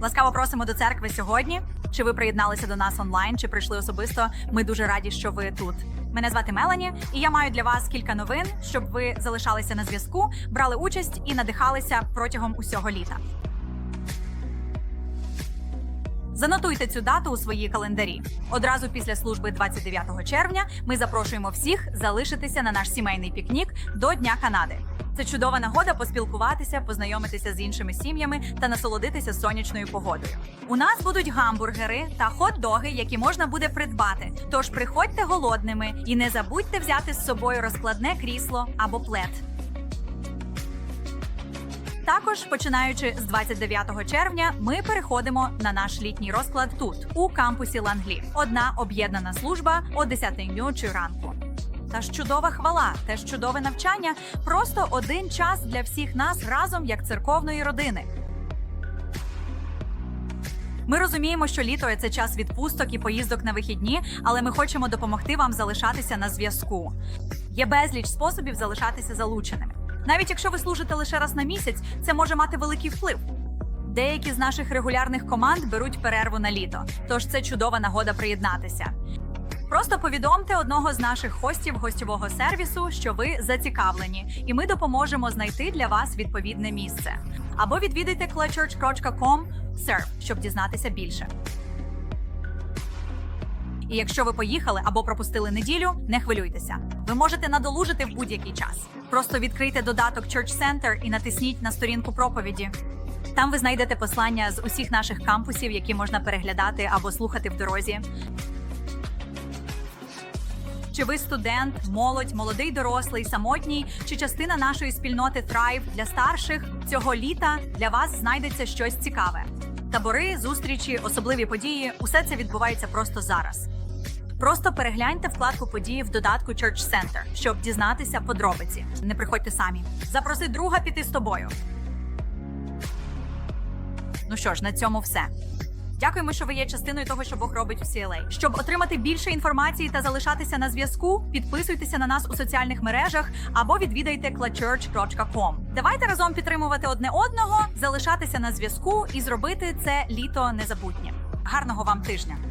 Ласкаво просимо до церкви сьогодні. Чи ви приєдналися до нас онлайн, чи прийшли особисто? Ми дуже раді, що ви тут. Мене звати Мелані, і я маю для вас кілька новин, щоб ви залишалися на зв'язку, брали участь і надихалися протягом усього літа. Занотуйте цю дату у свої календарі. Одразу після служби 29 червня ми запрошуємо всіх залишитися на наш сімейний пікнік до Дня Канади. Це чудова нагода поспілкуватися, познайомитися з іншими сім'ями та насолодитися сонячною погодою. У нас будуть гамбургери та хот-доги, які можна буде придбати. Тож приходьте голодними і не забудьте взяти з собою розкладне крісло або плед. Також, починаючи з 29 червня, ми переходимо на наш літній розклад тут, у кампусі Ланглі. Одна об'єднана служба о 10 ночі ранку. Та ж чудова хвала, теж чудове навчання. Просто один час для всіх нас разом як церковної родини. Ми розуміємо, що літо це час відпусток і поїздок на вихідні, але ми хочемо допомогти вам залишатися на зв'язку. Є безліч способів залишатися залученими. Навіть якщо ви служите лише раз на місяць, це може мати великий вплив. Деякі з наших регулярних команд беруть перерву на літо, тож це чудова нагода приєднатися. Просто повідомте одного з наших хостів гостьового сервісу, що ви зацікавлені, і ми допоможемо знайти для вас відповідне місце. Або відвідайте clutchurch.com serve, щоб дізнатися більше. І якщо ви поїхали або пропустили неділю, не хвилюйтеся. Ви можете надолужити в будь-який час. Просто відкрийте додаток Church Center і натисніть на сторінку проповіді. Там ви знайдете послання з усіх наших кампусів, які можна переглядати або слухати в дорозі. Чи ви студент, молодь, молодий дорослий, самотній, чи частина нашої спільноти Thrive для старших цього літа для вас знайдеться щось цікаве. Табори, зустрічі, особливі події усе це відбувається просто зараз. Просто перегляньте вкладку події в додатку Church Center, щоб дізнатися подробиці. Не приходьте самі. Запроси друга піти з тобою. Ну що ж, на цьому все. Дякуємо, що ви є частиною того, що Бог робить у CLA. Щоб отримати більше інформації та залишатися на зв'язку, підписуйтеся на нас у соціальних мережах або відвідайте clutchurch.com. Давайте разом підтримувати одне одного, залишатися на зв'язку і зробити це літо незабутнє. Гарного вам тижня!